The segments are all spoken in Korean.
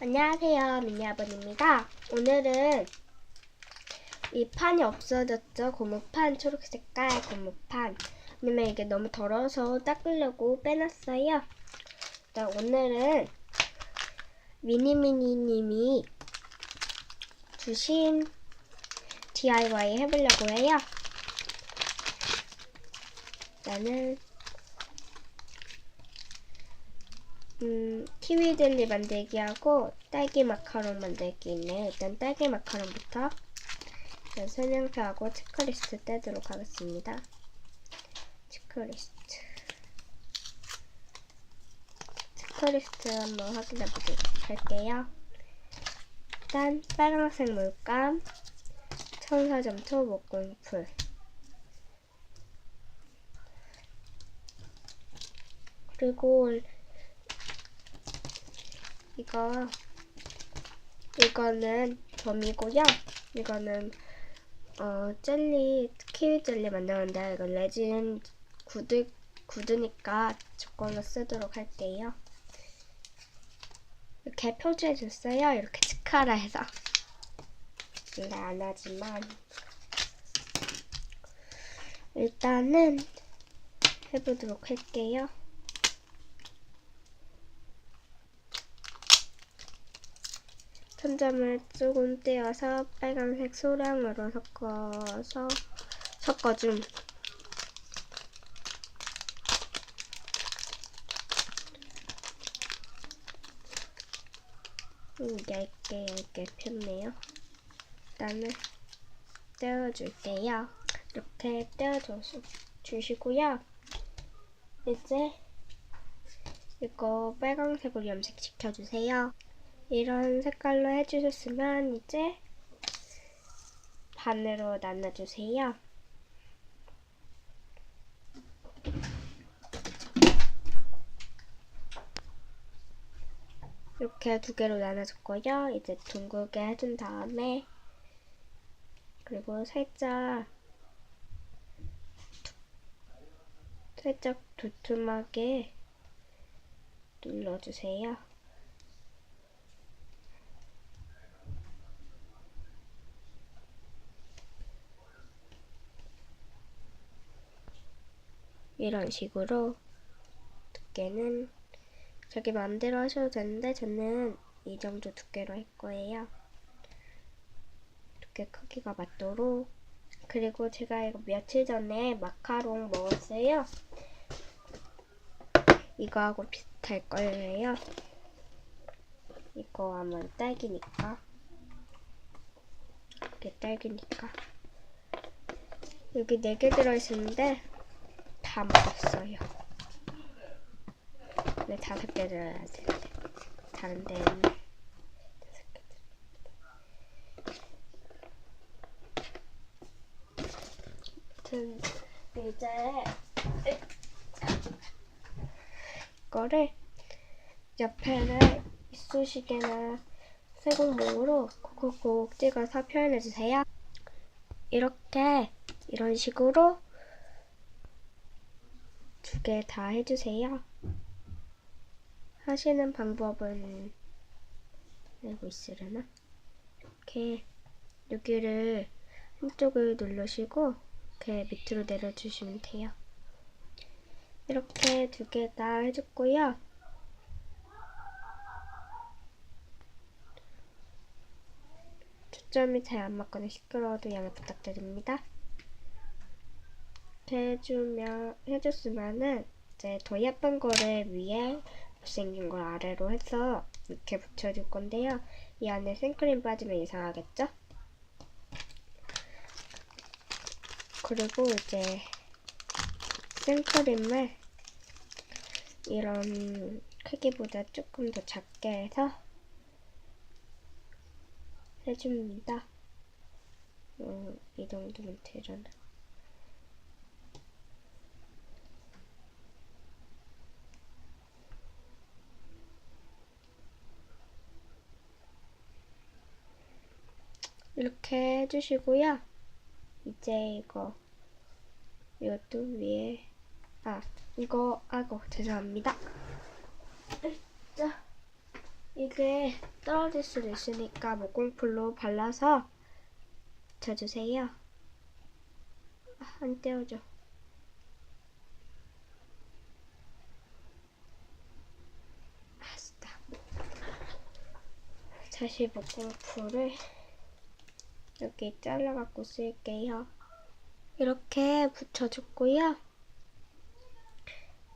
안녕하세요, 미니아버입니다. 오늘은 이 판이 없어졌죠. 고무판, 초록 색깔 고무판. 왜냐면 이게 너무 더러워서 닦으려고 빼놨어요. 일단 오늘은 미니미니님이 주신 DIY 해보려고 해요. 나는 음, 키위 젤리 만들기하고 딸기 마카롱 만들기 있네요. 일단 딸기 마카롱부터 일단 설명서하고 체크리스트 떼도록 하겠습니다. 체크리스트 체크리스트 한번 확인해 보도록 할게요. 일단 빨간색 물감, 천사점토 목공풀 그리고 이거 이거는 점이고요. 이거는 어 젤리 키위 젤리 만드는데 이거 레진 굳을 굳으니까 저걸로 쓰도록 할게요. 이렇게 표지해 줬어요. 이렇게 치카라 해서. 근데 안 하지만 일단은 해보도록 할게요. 천점을 조금 떼어서 빨간색 소량으로 섞어서 섞어줌. 음, 얇게 얇게 폈네요. 일단은 떼어줄게요. 이렇게 떼어주시고요. 이제 이거 빨간색으로 염색시켜주세요. 이런 색깔로 해주셨으면 이제 반으로 나눠주세요. 이렇게 두 개로 나눠줬고요. 이제 둥글게 해준 다음에 그리고 살짝 살짝 두툼하게 눌러주세요. 이런 식으로 두께는 자기 마음대로 하셔도 되는데 저는 이 정도 두께로 할 거예요. 두께 크기가 맞도록 그리고 제가 이거 며칠 전에 마카롱 먹었어요. 이거하고 비슷할 거예요. 이거 아마 딸기니까 이게 딸기니까 여기 4개 들어있었는데 다 먹었어요. 근데 다섯 개 들어야 되는데 다른 데는 다섯 개 들어. 아무튼 이제 이거를 옆에를 이쑤시개나 쇠고목으로 콕콕콕 찍어서 표현해주세요. 이렇게 이런 식으로 두 개 다 해주세요. 하시는 방법은 알고 있으려나? 이렇게 여기를 한쪽을 누르시고 이렇게 밑으로 내려주시면 돼요. 이렇게 두 개 다 해줬고요. 초점이 잘 안 맞거나 시끄러워도 양해 부탁드립니다. 해주면, 해줬으면은 이제 더 예쁜 거를 위에 못생긴 걸 아래로 해서 이렇게 붙여줄 건데요. 이 안에 생크림 빠지면 이상하겠죠? 그리고 이제 생크림을 이런 크기보다 조금 더 작게 해서 해줍니다. 음, 이 정도면 되려나? 이렇게 해주시고요. 이제 이거 이것도 위에 아 이거 아고 죄송합니다. 자 이게 떨어질 수도 있으니까 목공풀로 발라서 붙여주세요. 아, 안 떼어져. 아싸. 다시 목공풀을 이렇게 잘라갖고 쓸게요. 이렇게 붙여줬고요.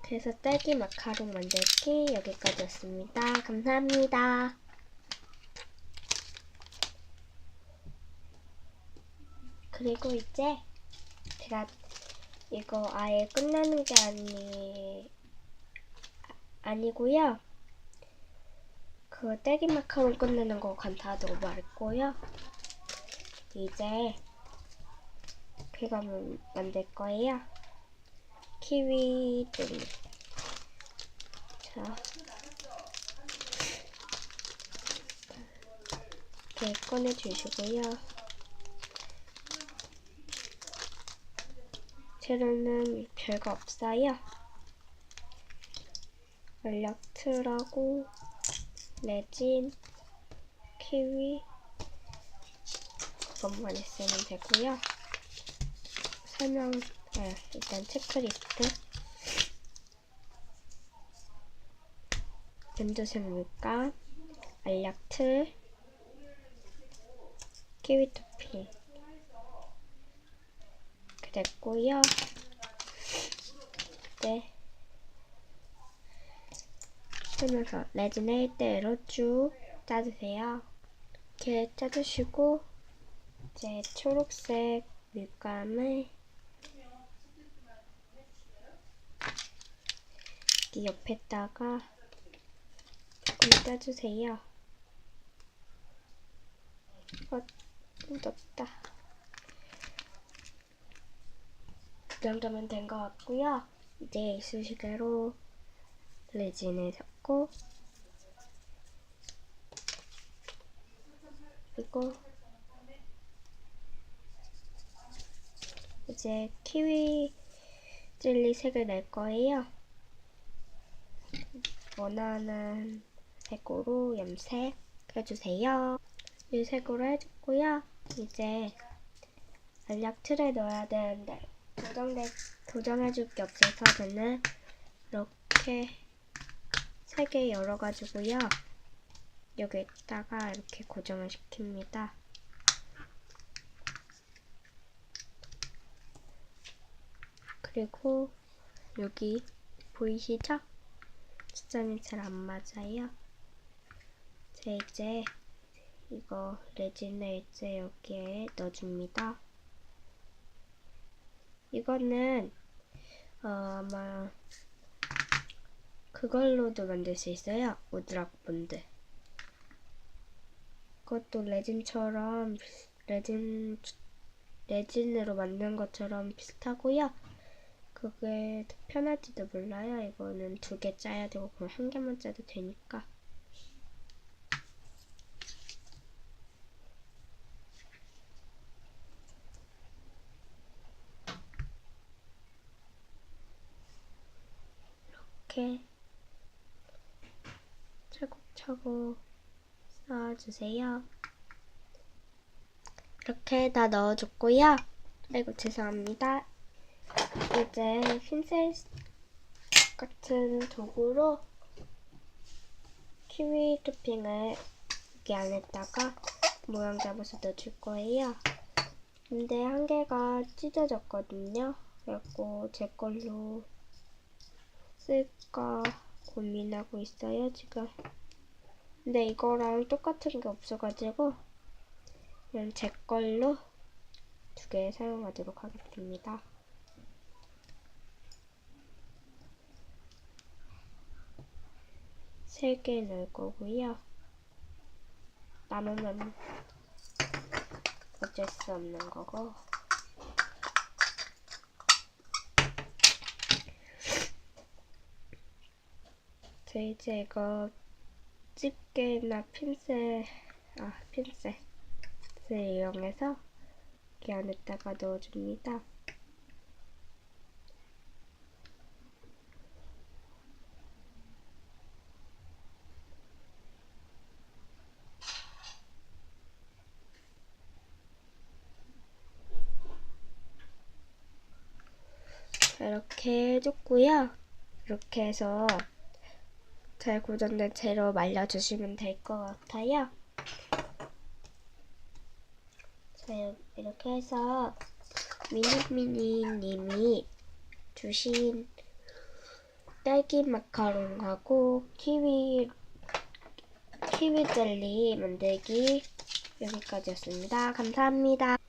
그래서 딸기 마카롱 만들기 여기까지였습니다. 감사합니다. 그리고 이제 제가 이거 아예 끝나는 게 아니 아니고요. 그 딸기 마카롱 끝내는 거 간단하다고 말했고요. 이제 그거 만들 거예요. 키위 젤리. 자, 이렇게 꺼내주시고요. 재료는 별거 없어요. 알약트라고 레진, 키위 그 것만 있으면 되고요. 설명, 아, 일단 체크리스트. 연두색 물감, 알약 틀, 키위 토핑. 그랬고요. 네. 그러면서 레진을 1대1로 쭉 짜주세요. 이렇게 짜주시고 이제 초록색 물감을 이 옆에다가 조금 짜주세요. 어, 묻었다. 이 정도면 된 것 같고요. 이제 이쑤시개로 레진을 섞고 그리고 이제 키위 젤리 색을 낼 거예요. 원하는 색으로 염색 해주세요. 이 색으로 해줬고요. 이제 알약 틀에 넣어야 되는데 고정돼, 고정해줄 게 없어서 저는 이렇게 세 개 열어가지고요. 여기다가 이렇게 고정을 시킵니다. 그리고 여기 보이시죠? 숫자는 잘 안 맞아요. 제 이제 이거 레진을 이제 여기에 넣어줍니다. 이거는 어, 아마 그걸로도 만들 수 있어요. 오드락 본드. 그것도 레진처럼 레진 레진으로 만든 것처럼 비슷하고요. 그게 더 편할지도 몰라요. 이거는 두 개 짜야 되고 그럼 한 개만 짜도 되니까. 이렇게 차곡차곡 쌓아주세요. 이렇게 다 넣어줬고요. 아이고 죄송합니다. 이제 핀셋 같은 도구로 키위 토핑을 여기 안에다가 모양 잡아서 넣어줄 거예요. 근데 한 개가 찢어졌거든요. 그래갖고 제 걸로 쓸까 고민하고 있어요, 지금. 근데 이거랑 똑같은 게 없어가지고 그냥 제 걸로 두 개 사용하도록 하겠습니다. 세개 넣을 거고요. 남으면 어쩔 수 없는 거고. 저 이제 이거 집게나 핀셋, 아, 핀셋을 이용해서 이 안에다가 넣어줍니다. 자, 이렇게 해줬고요. 이렇게 해서 잘 고정된 채로 말려주시면 될 것 같아요. 자, 이렇게 해서 미니미니님이 주신 딸기 마카롱하고 키위 키위 젤리 만들기 여기까지였습니다. 감사합니다.